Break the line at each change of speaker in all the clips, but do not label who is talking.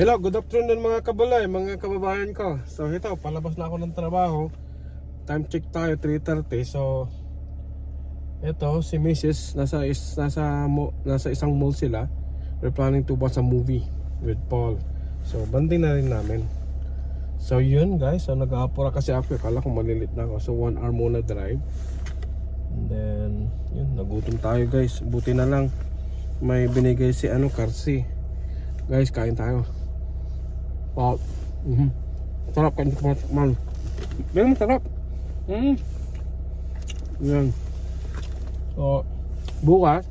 Hello, good afternoon mga kabalay, mga kababayan ko. So ito, palabas na ako ng trabaho. Time check tayo, 3.30. So, ito, si Mrs. nasa, is, nasa, mo, nasa isang mall sila. We're planning to watch a movie with Paul. So, banding na rin namin. So yun guys, so nag-aapura kasi ako. Kala ko malilit na ako. So 1 hour muna drive. And then, yun, nagutom tayo guys. Buti na lang may binigay si ano, Karsi. Guys, kain tayo. Wow. Mhm. Sarap kain ko man. Ganun sarap. Mm. Yan. So, bukas,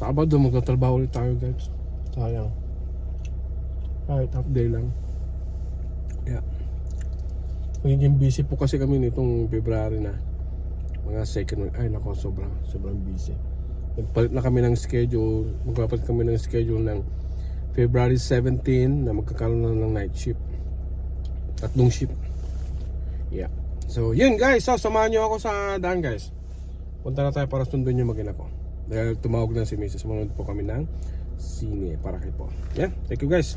Sabado magtatrabaho ulit tayo guys. Sayang. Kahit half day lang. Yeah. Magiging busy po kasi kami nitong February na. Mga second week. Ay nako, sobrang, sobrang busy. Nagpalit na kami ng schedule. Magpapalit kami ng schedule ng February 17 na magkakaroon na ng night shift. Tatlong shift. Yeah. So, yun guys. So, samahan nyo ako sa daan guys. Punta na tayo para sundin yung magina ko. Dahil tumawag na si Mrs. Manood po kami ng sine para kay po. Yeah. Thank you guys.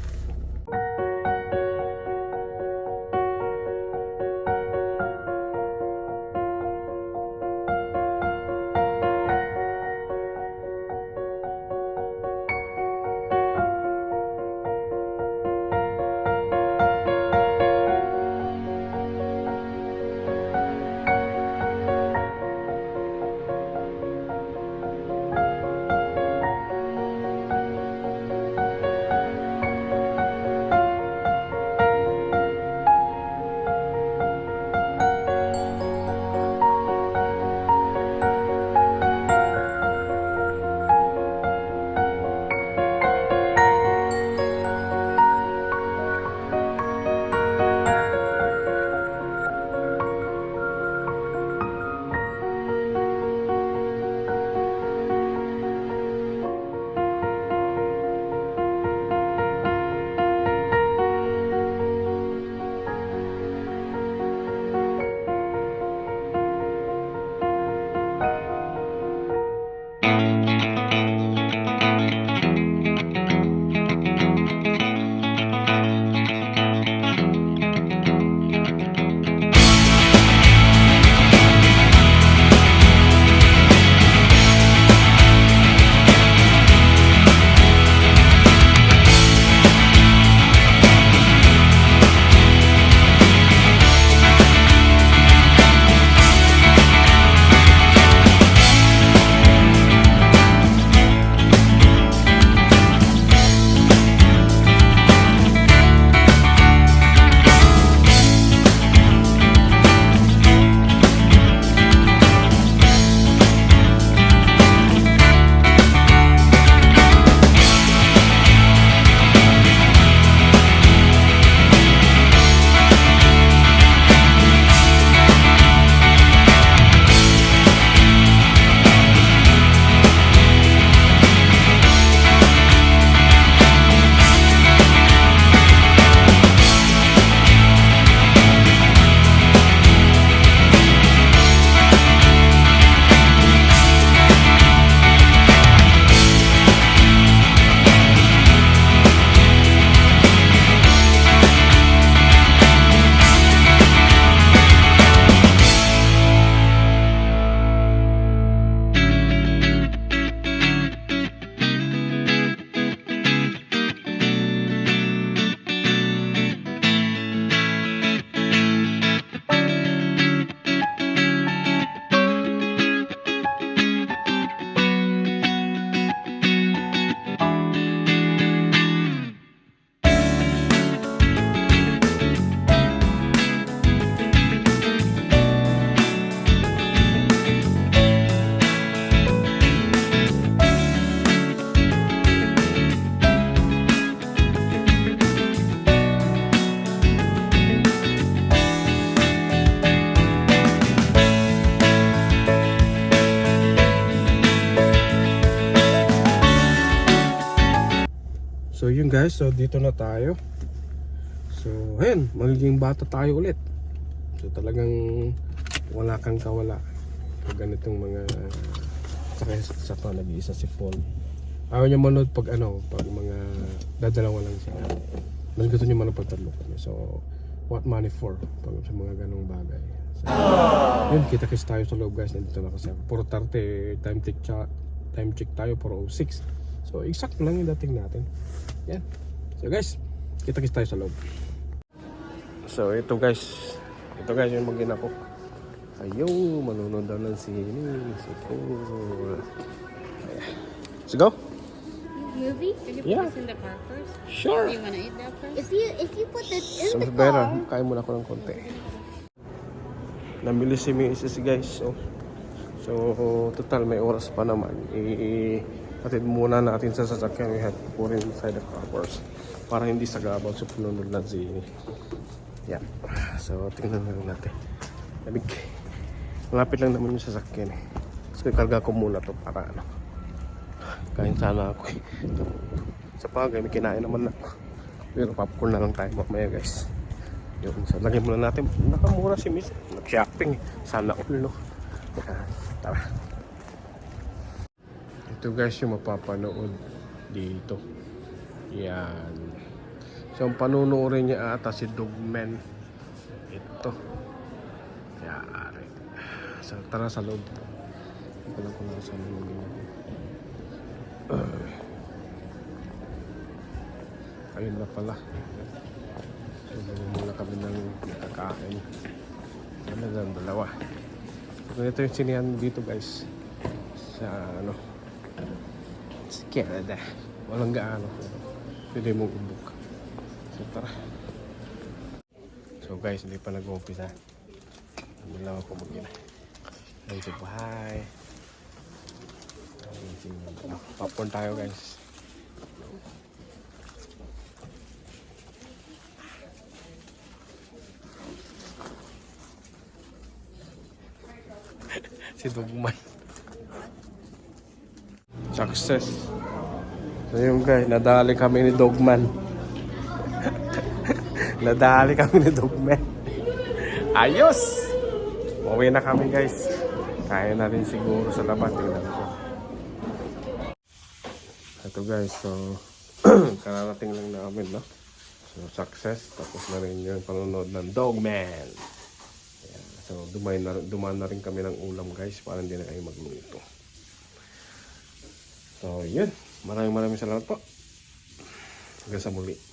So yun guys, so dito na tayo. So ayun, magiging bata tayo ulit. So talagang wala kang kawala. Pag ganitong mga saka sa to nag-iisa si Paul. Ayaw niya manood pag ano, pag mga Dadalawa lang siya. Mas gusto niyo man ang pagtatlo kami. So, what money for? Pag sa mga ganong bagay. So, yun, kita-kits tayo sa loob guys. Nandito na kasi ako. Puro 30, time check, time check tayo, puro 06. So, exact lang yung dating natin. Yan. So guys, kita-kits tayo sa loob. So, ito guys. Ito guys yung mag ko. Ayun, manunod daw ng sini. So, cool. Let's go.
Movie? Can you put
Yeah.
this in the car first?
Sure.
Do you wanna eat that first?
If you if you put this in
So,
the car,
Kain muna ako ng konti. Namili si Mrs. guys. So, so total may oras pa naman. I atid muna natin sa sasakyan. We have to put inside the first. Para hindi sagabal sa pununod na zini. Yeah. So, tingnan na lang natin. Lamig. Malapit lang naman yung sasakyan eh. So, ikarga ko muna to para ano. Kain sana ako eh. Sa bagay, may kinain naman ako. Pero popcorn na lang tayo mamaya guys. Yun, so lagay muna natin. Nakamura si Miss. Nag-shopping. Sana all, no? Ayan, Tara. Ito guys yung mapapanood dito. Yan. So ang panunuorin niya ata si Dogman. Ito. Yari. So tara sa loob. Hindi ko lang nasa loob yun. Ayun na pala. Bili muna kami ng kakain. Ano lang, dalawa. So, ito yung sinihan dito guys. Sa ano. Sa Canada. Walang gaano. Pero pwede mong ubuk. So tara. So guys, hindi pa nag-umpisa. Hindi lang ako mag-ina. Ayun si Bahay. Ano, Popcorn tayo guys. si Dugman. Success. So yun guys, nadali kami ni Dogman. nadali kami ni Dogman. Ayos! Uwi na kami guys. Kaya na rin siguro sa labas. Tingnan ko. Ito guys, so kararating lang namin, no? So success. Tapos na rin yung panonood ng Dogman. So dumain na, dumaan na rin kami ng ulam guys para hindi na kayo magluto. So yun. Maraming maraming salamat po. Hanggang sa muli.